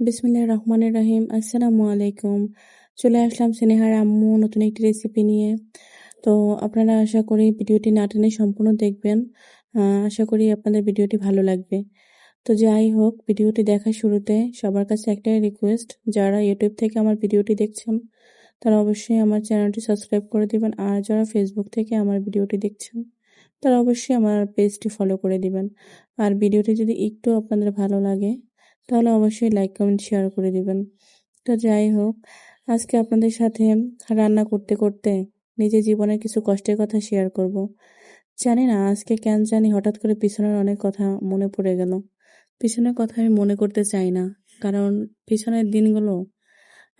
বিসমিল্লাহির রহমানির রহিম। আসসালামু আলাইকুম চলে আসলাম স্নেহার আম্মু নতুন একটি রেসিপি নিয়ে। তো আপনারা আশা করি ভিডিওটি না টেনে সম্পূর্ণ দেখবেন। আশা করি আপনাদের ভিডিওটি ভালো লাগবে। তো যাই হোক, ভিডিওটি দেখার শুরুতে সবার কাছে একটাই রিকোয়েস্ট যারা ইউটিউব থেকে আমার ভিডিওটি দেখছেন, তারা অবশ্যই আমার চ্যানেলটি সাবস্ক্রাইব করে দিবেন। আর যারা ফেসবুক থেকে আমার ভিডিওটি দেখছেন, তারা অবশ্যই আমার পেজটি ফলো করে দিবেন। আর ভিডিওটি যদি একটু আপনাদের ভালো লাগে তাহলে অবশ্যই লাইক কমেন্ট শেয়ার করে দিবেন। তো যাই হোক, আজকে আপনাদের সাথে রান্না করতে করতে নিজের জীবনের কিছু কষ্টের কথা শেয়ার করব। জানি না, আজকে কেন জানি হঠাৎ করে পিছনের অনেক কথা মনে পড়ে গেল। পিছনের কথা আমি মনে করতে চাই না, কারণ পিছনের দিনগুলো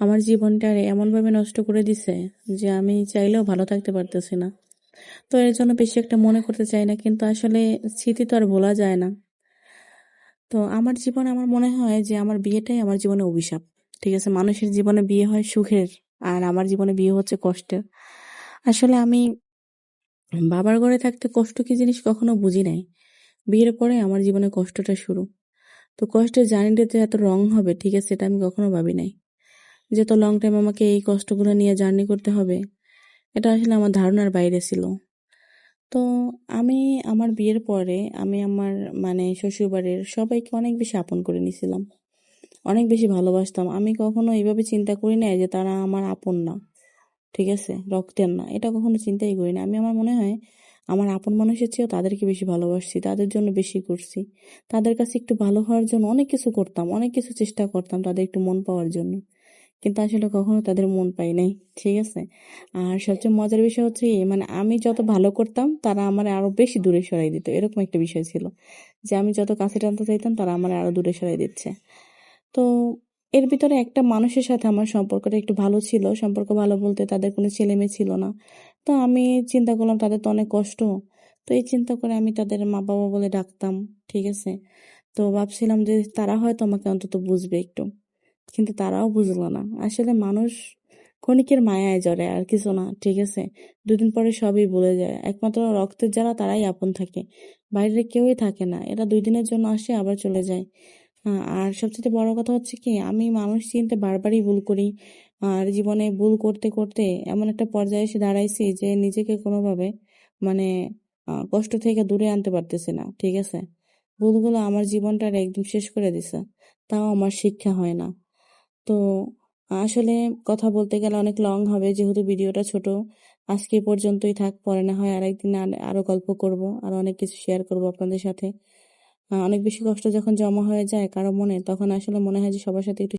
আমার জীবনটারে এমনভাবে নষ্ট করে দিছে যে আমি চাইলেও ভালো থাকতে পারতেছি না। তো এর জন্য বেশি একটা মনে করতে চাই না, কিন্তু আসলে স্মৃতি তো আর ভোলা যায় না। তো আমার জীবনে আমার মনে হয় যে আমার বিয়েটাই আমার জীবনে অভিশাপ। ঠিক আছে, মানুষের জীবনে বিয়ে হয় সুখের আর আমার জীবনে বিয়ে হচ্ছে কষ্টের। আসলে আমি বাবার ঘরে থাকতে কষ্ট কি জিনিস কখনো বুঝি নাই। বিয়ের পরে আমার জীবনে কষ্টটা শুরু। তো কষ্টের জার্নিটাতে এত রং হবে, ঠিক আছে এটা আমি কখনো ভাবি নাই। যে তো লং টাইম আমাকে এই কষ্টগুলো নিয়ে জার্নি করতে হবে, এটা আসলে আমার ধারণার বাইরে ছিল। তো আমি আমার বিয়ের পরে আমি আমার মানে শ্বশুরবাড়ির সবাইকে অনেক বেশি আপন করে নিয়েছিলাম। অনেক বেশি ভালোবাসতাম। আমি কখনো এইভাবে চিন্তা করি না যে তারা আমার আপন না, ঠিক আছে? রক্তের না। এটা কখনো চিন্তাই করি না। আমি আমার মনে হয় আমার আপন মানুষের চেয়েও তাদেরকে বেশি ভালোবাসছি, তাদের জন্য বেশি করছি। তাদের কাছে একটু ভালো হওয়ার জন্য অনেক কিছু করতাম, অনেক কিছু চেষ্টা করতাম তাদের একটু মন পাওয়ার জন্য। কিন্তু আসলে কখনো তাদের মন পাই নাই, ঠিক আছে? আর সবচেয়ে মজার বিষয় হচ্ছে মানে আমি যত ভালো করতাম, তারা আমার আরও বেশি দূরে সরাই দিত। এরকম একটা বিষয় ছিল যে আমি যত কাছে টানতে চাইতাম, তারা আমার আরও দূরে সরাই দিচ্ছে। তো এর ভিতরে একটা মানুষের সাথে আমার সম্পর্কটা একটু ভালো ছিল। সম্পর্ক ভালো বলতে তাদের কোনো ছেলে মেয়ে ছিল না। তো আমি চিন্তা করলাম, তাদের তো অনেক কষ্ট। তো এই চিন্তা করে আমি তাদের মা বাবা বলে ডাকতাম, ঠিক আছে? তো ভাবছিলাম যে তারা হয়তো আমাকে অন্তত বুঝবে একটু। কিন্তু তারাও বুঝলো না। আসলে মানুষ ক্ষণিকের মায়ায় জড়ে, আর কিছু না, ঠিক আছে? দুদিন পরে সবই বলে যায়। একমাত্র রক্তের যারা তারাই আপন থাকে। বাইরে কেউই থাকে না। এরা দুই দিনের জন্য আসে, আবার চলে যায়। আর সবচেয়ে বড় কথা হচ্ছে কি, আমি মানুষ চিনতে বারবারই ভুল করি। আর জীবনে ভুল করতে করতে এমন একটা পর্যায়ে এসে দাঁড়াইছি যে নিজেকে কোনোভাবে মানে কষ্ট থেকে দূরে আনতে পারতেছি না, ঠিক আছে? ভুলগুলো আমার জীবনটার একদম শেষ করে দিছে। তাও আমার শিক্ষা হয় না। তো আসলে কথা বলতে গেলে অনেক লং হবে, যেহেতু ভিডিওটা ছোট। আজকে পর্যন্তই থাক, পরে না হয় আরেকদিন আরও গল্প করব, আর অনেক কিছু শেয়ার করব আপনাদের সাথে। অনেক বেশি কষ্ট যখন জমা হয়ে যায় কারও মনে, তখন আসলে মনে হয় যে সবার সাথে একটু